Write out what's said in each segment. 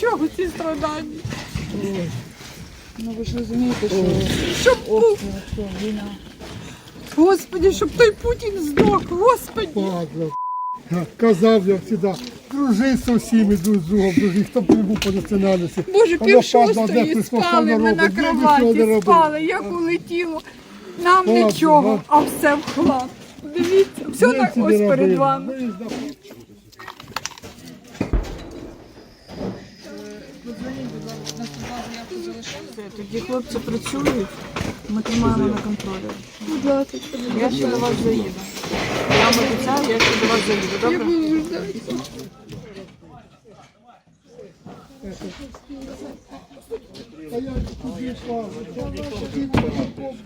чого ці страдання? Ну ви ж розумієте, що Щоб був, війна. Господи, щоб той Путін здох, Господи. Падла. Я Казав я завжди, дружи з усіми друг з другом, дружи, хто б не був по національності. Боже, пів шостої спали ми на кроваті, спали, як улетіло. Нам нічого, а все в хлам. Дивіться, все так ось перед вами. Ми за- Тоді хлопці працюють, ми тримаємо на контролі. Будь ласка, Я ще до вас заїду. Я вам обіцяю, я ще до вас заїду, я добре? буду ждати.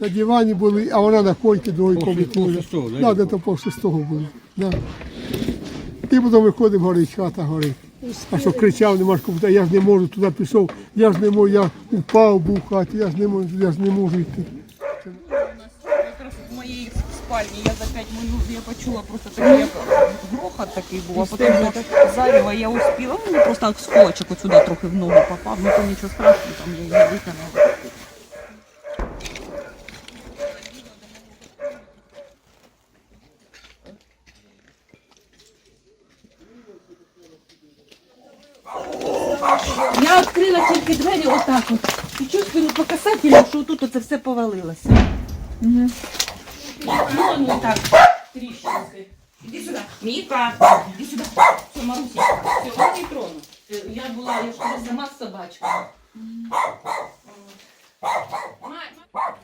На дивані були, а вона на койці другої комнати. Да, де то пол шестого було. Да. І потім виходимо, горить, хата горить. А що кричав, нема ж кому, я ж не можу, туди пішов, я ж не можу, я упав був в хаті, я ж не можу, я ж не можу йти. Якраз в моїй спальні я за 5 минут я почула просто такий грохот такий був, а потім зарево я успіла. Ну, просто осколочок от сюди трохи в ногу попав, ну то нічого страшного, там я її виконала. Я відкрила тільки двері отак от. І чувствую по касательному, що тут це все повалилося. Угу. Ну, ну так, тріщинки. Іди сюди. Міка, іди сюди. Все, Маруся, все, не трону. Е, Я була, я ж сама з собачкою. Ма-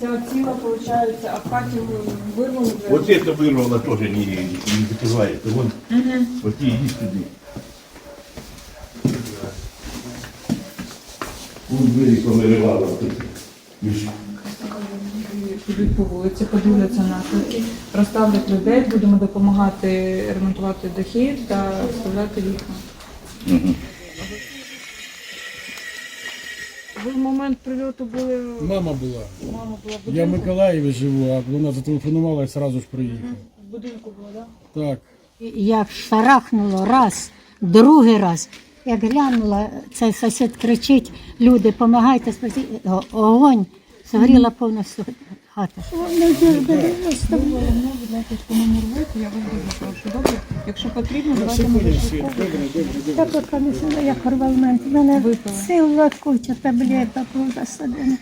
Це оціла, виходить, а в хаті вирвали вже. Вот это вырвало тоже не, не закрывается. Вон, вот и иди сюда. Вон двери повырывало вот эти. Миш- Підуть по вулиці, подивляться наслідки, розставлять людей, будемо допомагати ремонтувати дахи та вставляти вікна. Ви в момент прильоту були, Мама була. мама була в Я в Миколаєві живу, а вона зателефонувала і одразу ж приїхала. в будинку була, так? Так. Як шарахнуло раз, другий раз. Як глянула, цей сусід кричить, люди, допомагайте, спасіть. Огонь, згоріла повністю хата. Ну. Добре? Якщо потрібно, давайте ми. Так от я як хорвалмент. У мене сила куча таблеток засадена.